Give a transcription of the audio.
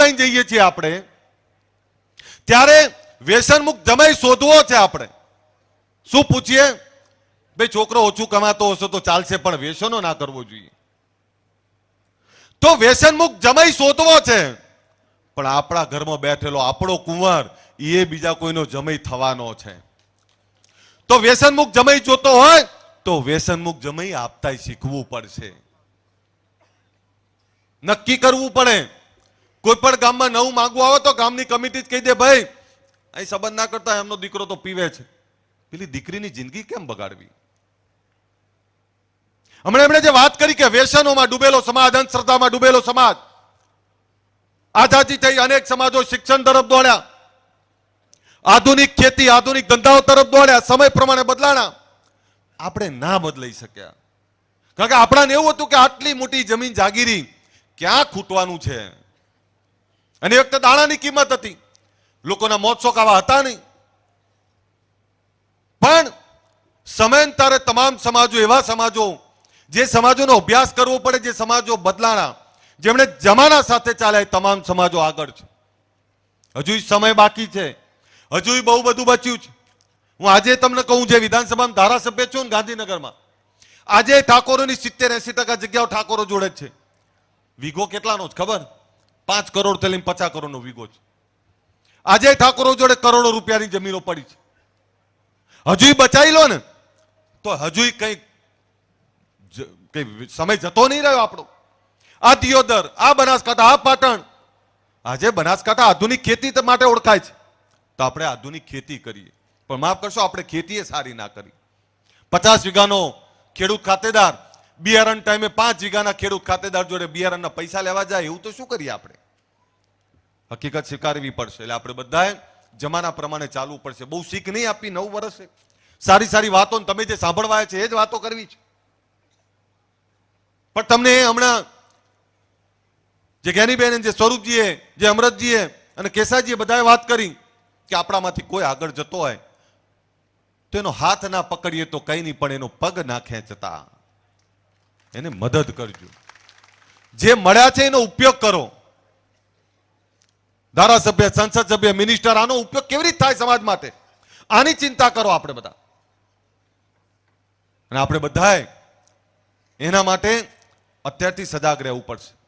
લઈને જઈએ છીએ આપણે, ત્યારે વ્યસન મુક્ત જમાઈ શોધવો છે આપણે. શું પૂછીએ? ભાઈ, છોકરો ઓછું કમાતો હશે તો ચાલશે, પણ વ્યસનો ના કરવો જોઈએ. તો વ્યસન મુક્ત જમાઈ શોધવો છે. પણ આપણા ઘરમાં બેઠેલો આપણો કુંવર એ બીજા કોઈનો જમાઈ થવાનો છે. તો વ્યસન મુક્ત જમાઈ જોતો હોય, તો વ્યસન મુક્ત જમાઈ આપતા શીખવું પડશે. નક્કી કરવું પડે. કોઈ પણ ગામમાં નવું માંગવું આવે તો ગામની કમિટી જ કહી દે, ભાઈ, અહીં સંબંધ ના કરતા એમનો દીકરો તો પીવે છે. પેલી દીકરીની જિંદગી કેમ બગાડવી? હમણાં એમણે જે વાત કરી કે વ્યસનોમાં ડૂબેલો સમાજ, અંધશ્રદ્ધામાં ડૂબેલો સમાજ, આઝાદી થઈ અનેક સમાજો શિક્ષણ તરફ દોડ્યા, આધુનિક ખેતી, આધુનિક ધંધાઓ તરફ દોડ્યા, સમય પ્રમાણે બદલાણા. આપણે ના બદલાઈ શક્યા. કારણ કે આપણાને એવું હતું કે આટલી મોટી જમીન જાગીરી ક્યાં ખૂટવાનું છે? અને વખતે દાણાની કિંમત હતી. લોકોના મોત શોખ આવા હતા નહીં. પણ સમયાંતરે તમામ સમાજો, એવા સમાજો, જે સમાજોનો અભ્યાસ કરવો પડે, જે સમાજો બદલાણા, જેમણે જમાના સાથે ચાલ્યા એ તમામ સમાજો આગળ છે. હજુ સમય બાકી છે. હજુ બહુ બધું બચ્યું છે. હું આજે તમને કહું, જે વિધાનસભામાં ધારાસભ્ય છું ને ગાંધીનગરમાં, આજે ઠાકોરોની સિત્તેર એસી ટકા જગ્યાઓ ઠાકોરો જોડે છે. વીઘો કેટલાનો જ ખબર? પાંચ કરોડથી લઈને પચાસ કરોડનો વીગો છે. આજે ઠાકોરો જોડે કરોડો રૂપિયાની જમીનો પડી છે. હજુય બચાવી લો ને, તો હજુય કંઈક સમય જતો નહીં રહ્યો આપણો. આ દિયોદર, આ બનાસકાંઠા, આ પાટણ, આજે બનાસકાંઠા આધુનિક ખેતી માટે ઓળખાય છે. તો આપણે આધુનિક ખેતી કરીએ. પણ માફ કરશો, આપણે ખેતી સારી ના કરી. પચાસ વીઘાનો ખેડૂત ખાતેદાર બિયારણ ટાઈમે પાંચ વીઘાના ખેડૂત ખાતેદાર જોડે બિયારણના પૈસા લેવા જાય, એવું તો શું કરીએ આપણે? હકીકત સ્વીકારવી પડશે. એટલે આપણે બધાએ જમાના પ્રમાણે ચાલવું પડશે. બહુ શીખ નહીં આપી નવ વર્ષે. સારી સારી વાતો તમે જે સાંભળવા છે, એ જ વાતો કરવી છે. પણ તમને હમણાં જે જ્ઞાનીબેન જે સ્વરૂપજીએ, જે અમરતજીએ અને કેસાજીએ બધાએ વાત કરી કે આપણામાંથી કોઈ આગળ જતો હોય, તો એનો હાથ ના પકડીએ તો કઈ નહીં, પણ એનો પગ ના ખેંચતા. એને મદદ કરજો. જે મળ્યા છે એનો ઉપયોગ કરો. ધારાસભ્ય સંસદ સભ્ય મિનિસ્ટર આનો ઉપયોગ કેવી રીતે થાય સમાજ માટે? આની ચિંતા કરો આપણે બધા. અને આપણે બધાએ એના માટે અત્યારથી સજાગ રહેવું પડશે.